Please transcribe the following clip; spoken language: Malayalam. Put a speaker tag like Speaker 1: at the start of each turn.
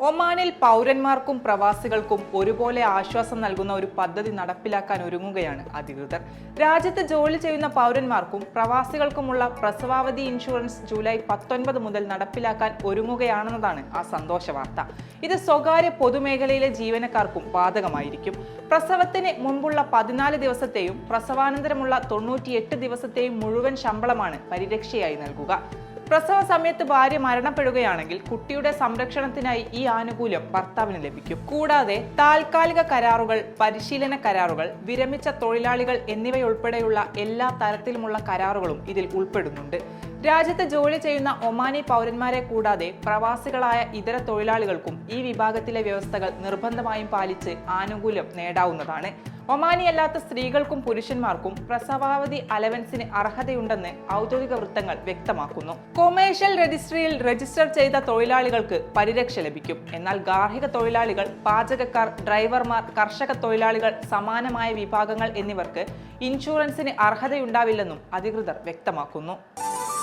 Speaker 1: ഒമാനിൽ പൗരന്മാർക്കും പ്രവാസികൾക്കും ഒരുപോലെ ആശ്വാസം നൽകുന്ന ഒരു പദ്ധതി നടപ്പിലാക്കാൻ ഒരുങ്ങുകയാണ് അധികൃതർ. രാജ്യത്ത് ജോലി ചെയ്യുന്ന പൗരന്മാർക്കും പ്രവാസികൾക്കുമുള്ള പ്രസവാവധി ഇൻഷുറൻസ് ജൂലൈ പത്തൊൻപത് മുതൽ നടപ്പിലാക്കാൻ ഒരുങ്ങുകയാണെന്നതാണ് ആ സന്തോഷ വാർത്ത. ഇത് സ്വകാര്യ പൊതുമേഖലയിലെ ജീവനക്കാർക്കും ബാധകമായിരിക്കും. പ്രസവത്തിന് മുമ്പുള്ള പതിനാല് ദിവസത്തെയും പ്രസവാനന്തരമുള്ള തൊണ്ണൂറ്റിയെട്ട് ദിവസത്തെയും മുഴുവൻ ശമ്പളമാണ് പരിരക്ഷയായി നൽകുക. പ്രസവ സമയത്ത് ഭാര്യ മരണപ്പെടുകയാണെങ്കിൽ കുട്ടിയുടെ സംരക്ഷണത്തിനായി ഈ ആനുകൂല്യം ഭർത്താവിന് ലഭിക്കും. കൂടാതെ താൽക്കാലിക കരാറുകൾ പരിശീലന കരാറുകൾ വിരമിച്ച തൊഴിലാളികൾ എന്നിവയുൾപ്പെടെയുള്ള എല്ലാ തരത്തിലുമുള്ള കരാറുകളും ഇതിൽ ഉൾപ്പെടുന്നുണ്ട്. രാജ്യത്ത് ജോലി ചെയ്യുന്ന ഒമാനി പൗരന്മാരെ കൂടാതെ പ്രവാസികളായ ഇതര തൊഴിലാളികൾക്കും ഈ വിഭാഗത്തിലെ വ്യവസ്ഥകൾ നിർബന്ധമായും പാലിച്ച് ആനുകൂല്യം നേടാവുന്നതാണ്. ഒമാനി അല്ലാത്ത സ്ത്രീകൾക്കും പുരുഷന്മാർക്കും പ്രസവാവധി അലവൻസിന് അർഹതയുണ്ടെന്ന് ഔദ്യോഗിക വൃത്തങ്ങൾ വ്യക്തമാക്കുന്നു. കൊമേഴ്ഷ്യൽ രജിസ്ട്രിയിൽ രജിസ്റ്റർ ചെയ്ത തൊഴിലാളികൾക്ക് പരിരക്ഷ ലഭിക്കും. എന്നാൽ ഗാർഹിക തൊഴിലാളികൾ പാചകക്കാർ ഡ്രൈവർമാർ കർഷക തൊഴിലാളികൾ സമാനമായ വിഭാഗങ്ങൾ എന്നിവർക്ക് ഇൻഷുറൻസിന് അർഹതയുണ്ടാവില്ലെന്നും അധികൃതർ വ്യക്തമാക്കുന്നു.